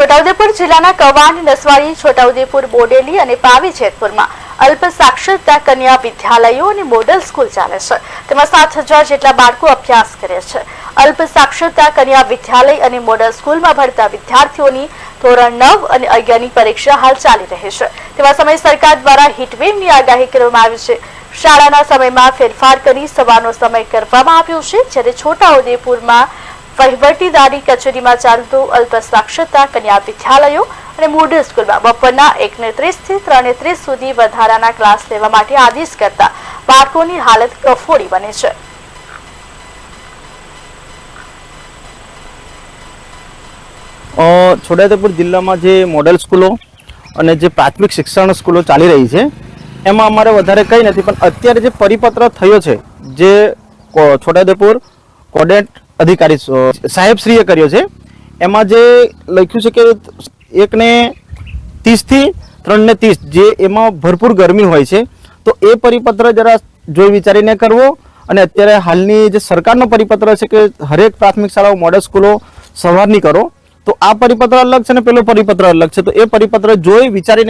છોટાઉદેપુર જિલ્લાના કવાંડ નસવાડી, છોટાઉદેપુર, બોડેલી અને પાવી જેતપુરમાં અલ્પ સાક્ષરતા કન્યા વિદ્યાલયો અને મોડલ સ્કૂલ ચાલે છે. તેમાં સાત હજાર જેટલા બાળકો અભ્યાસ કરે છે. અલ્પ સાક્ષરતા કન્યા વિદ્યાલય અને મોડલ સ્કૂલમાં ભણતા વિદ્યાર્થીઓની ધોરણ નવ અને અગિયારની પરીક્ષા હાલ ચાલી રહી છે. તેવા સમય સરકાર દ્વારા હીટવેવની આગાહી કરવામાં આવી છે. શાળાના સમયમાં ફેરફાર કરી સવારનો સમય કરવામાં આવ્યો છે, જ્યારે છોટાઉદેપુરમાં વહીવટીદારી કચેરીમાં ચાલતું અલ્પ કન્યા વિદ્યાલયો અને મોડલ સ્કૂલમાં બપોરના એકને ત્રીસથી ત્રણે ત્રીસ સુધી વધારાના ક્લાસ લેવા માટે આદેશ કરતા બાળકોની હાલત કફોડી બને છે. છોટાઉદેપુર જિલ્લામાં જે મોડેલ સ્કૂલો અને જે પ્રાથમિક શિક્ષણ સ્કૂલો ચાલી રહી છે, એમાં અમારે વધારે કંઈ નથી, પણ અત્યારે જે પરિપત્ર થયો છે, જે છોટાઉદેપુર કોડેટ અધિકારી સાહેબશ્રીએ કર્યો છે. એમાં જે લખ્યું છે કે એકને ત્રીસથી ત્રણને ત્રીસ, જે એમાં ભરપૂર ગરમી હોય છે, તો એ પરિપત્ર જરા જોઈ વિચારીને કરવો. અને અત્યારે હાલની જે સરકારનો પરિપત્ર છે કે હરેક પ્રાથમિક શાળાઓ, મોડલ સ્કૂલો સવારની કરો. તો આ પરિપત્ર અલગ છે ને પેલો પરિપત્ર અલગ છે. તો એ પરિપત્ર જોઈ વિચારીને